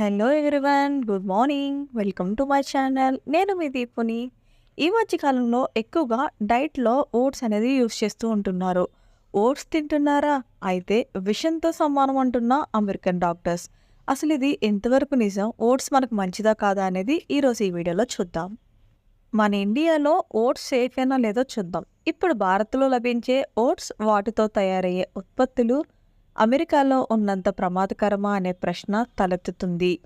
Hello everyone good morning. Welcome to my channel. నేను మీ దీపుని. ఈ మధ్య కాలంలో ఎక్కువగా డైట్లో ఓట్స్ అనేది యూస్ చేస్తూ ఉంటున్నారు. ఓట్స్ తింటున్నారా? అయితే విషంతో సమానం అంటున్న అమెరికన్ డాక్టర్స్. అసలు ఇది ఎంతవరకు నిజం? ఓట్స్ మనకు మంచిదా కాదా అనేది ఈరోజు ఈ వీడియోలో చూద్దాం. మన ఇండియాలో ఓట్స్ సేఫేనా లేదో చూద్దాం. ఇప్పుడు భారత్లో లభించే ఓట్స్ వాటితో తయారయ్యే ఉత్పత్తులు అమెరికాలో ఉన్నంత ప్రమాదకరమా అనే ప్రశ్న తలెత్తుతుంది.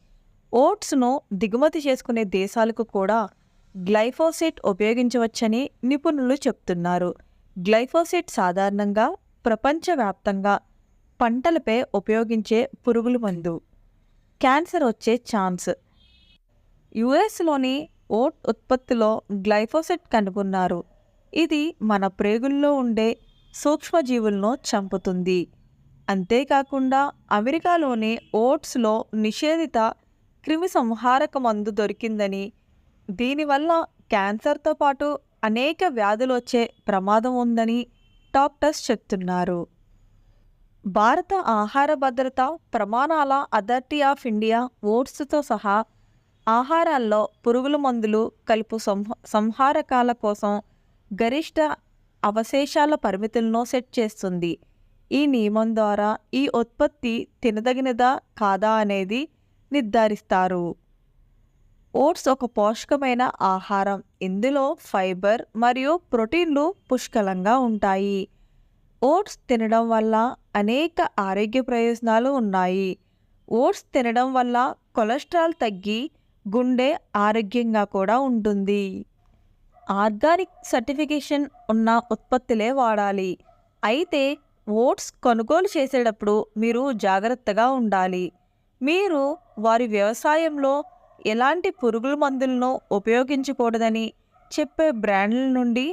ఓట్స్ను దిగుమతి చేసుకునే దేశాలకు కూడా గ్లైఫోసేట్ ఉపయోగించవచ్చని నిపుణులు చెప్తున్నారు. గ్లైఫోసేట్ సాధారణంగా ప్రపంచవ్యాప్తంగా పంటలపై ఉపయోగించే పురుగుల మందు. క్యాన్సర్ వచ్చే ఛాన్స్. యుఎస్లోని ఓట్ ఉత్పత్తిలో గ్లైఫోసెట్ కనుగొన్నారు. ఇది మన ప్రేగుల్లో ఉండే సూక్ష్మజీవులను చంపుతుంది. అంతేకాకుండా అమెరికాలోని ఓట్స్లో నిషేధిత క్రిమి సంహారక మందు దొరికిందని దీనివల్ల క్యాన్సర్తో పాటు అనేక వ్యాధులు వచ్చే ప్రమాదం ఉందని డాక్టర్స్ చెప్తున్నారు. భారత ఆహార భద్రత ప్రమాణాల అథారిటీ ఆఫ్ ఇండియా ఓట్స్తో సహా ఆహారాల్లో పురుగుల మందులు కలుపు సంహ సంహారకాల కోసం గరిష్ట అవశేషాల పరిమితులను సెట్ చేస్తుంది. ఈ నియమం ద్వారా ఈ ఉత్పత్తి తినదగినదా కాదా అనేది నిర్ధారిస్తారు. ఓట్స్ ఒక పోషకమైన ఆహారం. ఇందులో ఫైబర్ మరియు ప్రోటీన్లు పుష్కలంగా ఉంటాయి. ఓట్స్ తినడం వల్ల అనేక ఆరోగ్య ప్రయోజనాలు ఉన్నాయి. ఓట్స్ తినడం వల్ల కొలెస్ట్రాల్ తగ్గి గుండె ఆరోగ్యంగా కూడా ఉంటుంది. ఆర్గానిక్ సర్టిఫికేషన్ ఉన్న ఉత్పత్తులే వాడాలి. అయితే ఓట్స్ కొనుగోలు చేసేటప్పుడు మీరు జాగ్రత్తగా ఉండాలి. మీరు వారి వ్యవసాయంలో ఎలాంటి పురుగుల మందులను ఉపయోగించకూడదని చెప్పే బ్రాండ్ల నుండి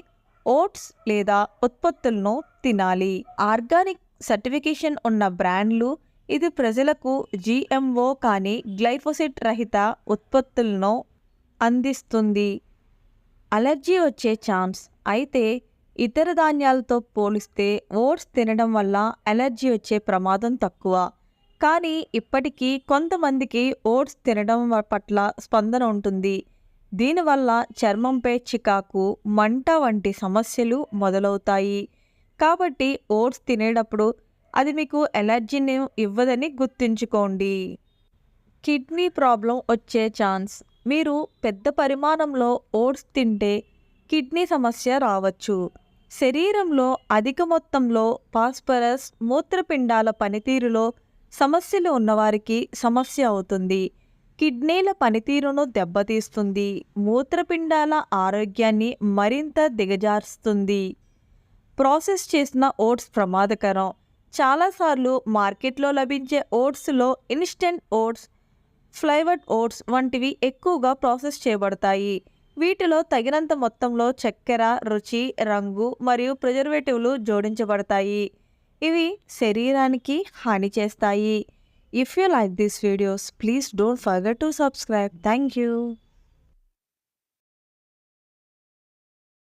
ఓట్స్ లేదా ఉత్పత్తులను తినాలి. ఆర్గానిక్ సర్టిఫికేషన్ ఉన్న బ్రాండ్లు ఇది ప్రజలకు జిఎంఓ కానీ గ్లైఫోసిట్ రహిత ఉత్పత్తులను అందిస్తుంది. అలర్జీ వచ్చే ఛాన్స్. అయితే ఇతర ధాన్యాలతో పోలిస్తే ఓట్స్ తినడం వల్ల ఎలర్జీ వచ్చే ప్రమాదం తక్కువ. కానీ ఇప్పటికీ కొంతమందికి ఓట్స్ తినడం పట్ల స్పందన ఉంటుంది. దీనివల్ల చర్మంపై చికాకు మంట వంటి సమస్యలు మొదలవుతాయి. కాబట్టి ఓట్స్ తినేటప్పుడు అది మీకు ఎలర్జీని ఇవ్వదని గుర్తుంచుకోండి. కిడ్నీ ప్రాబ్లం వచ్చే ఛాన్స్. మీరు పెద్ద పరిమాణంలో ఓట్స్ తింటే కిడ్నీ సమస్య రావచ్చు. శరీరంలో అధిక మొత్తంలో ఫాస్ఫరస్ మూత్రపిండాల పనితీరులో సమస్యలు ఉన్నవారికి సమస్య అవుతుంది. కిడ్నీల పనితీరును దెబ్బతీస్తుంది. మూత్రపిండాల ఆరోగ్యాన్ని మరింత దిగజారుస్తుంది. ప్రాసెస్ చేసిన ఓట్స్ ప్రమాదకరం. చాలాసార్లు మార్కెట్లో లభించే ఓట్స్లో ఇన్స్టెంట్ ఓట్స్ ఫ్లైవర్డ్ ఓట్స్ వంటివి ఎక్కువగా ప్రాసెస్ చేయబడతాయి. వీటిలో తగినంత మొత్తంలో చక్కెర రుచి రంగు మరియు ప్రిజర్వేటివ్లు జోడించబడతాయి. ఇవి శరీరానికి హాని చేస్తాయి. If you like this videos please don't forget to subscribe thank you